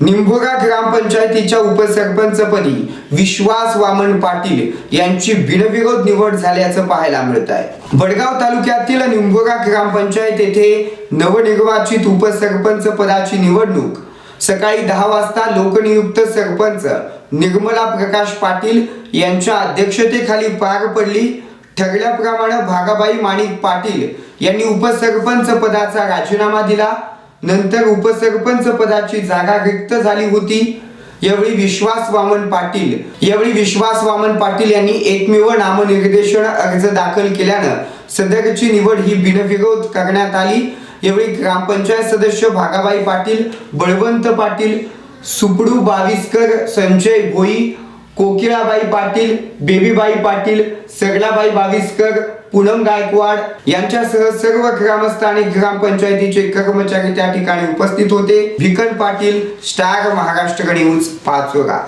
निंभोरा ग्रामपंचायतीच्या उपसरपंचपदी विश्वास वामन पाटील यांची बिनविरोध निवड झाल्याचं पाहायला मिळत आहे बडगाव तालुक्यातील निंभोरा ग्रामपंचायत येथे नवनिर्वाचित उपसरपंच पदाची निवडणूक. सकाळी दहा वाजता लोकनियुक्त सरपंच निर्मला प्रकाश पाटील यांच्या अध्यक्षतेखाली पार पडली. ठरल्याप्रमाणे भागाबाई माणिक पाटील यांनी उपसरपंच पदाचा राजीनामा दिला. नंतर उपसरपंच पदाची जागा रिक्त झाली होती. यावेळी विश्वास वामन पाटील यावेळी विश्वास वामन पाटील यांनी एकमेव नामनिर्देशन अर्ज दाखल केल्यानं सदरची निवड ही बिनविरोध करण्यात आली. यावेळी ग्रामपंचायत सदस्य भागाबाई पाटील बळवंत पाटील सुपडू बावीसकर संजय भोई कोकिळाबाई पाटील बेबीबाई पाटील सगळाबाई बाविस्कर पूनम गायकवाड यांच्यासह सर्व ग्रामस्थ आणि ग्रामपंचायतीचे कर्मचारी त्या ठिकाणी उपस्थित होते. Bhikan Patil star Maharashtra news Pachora.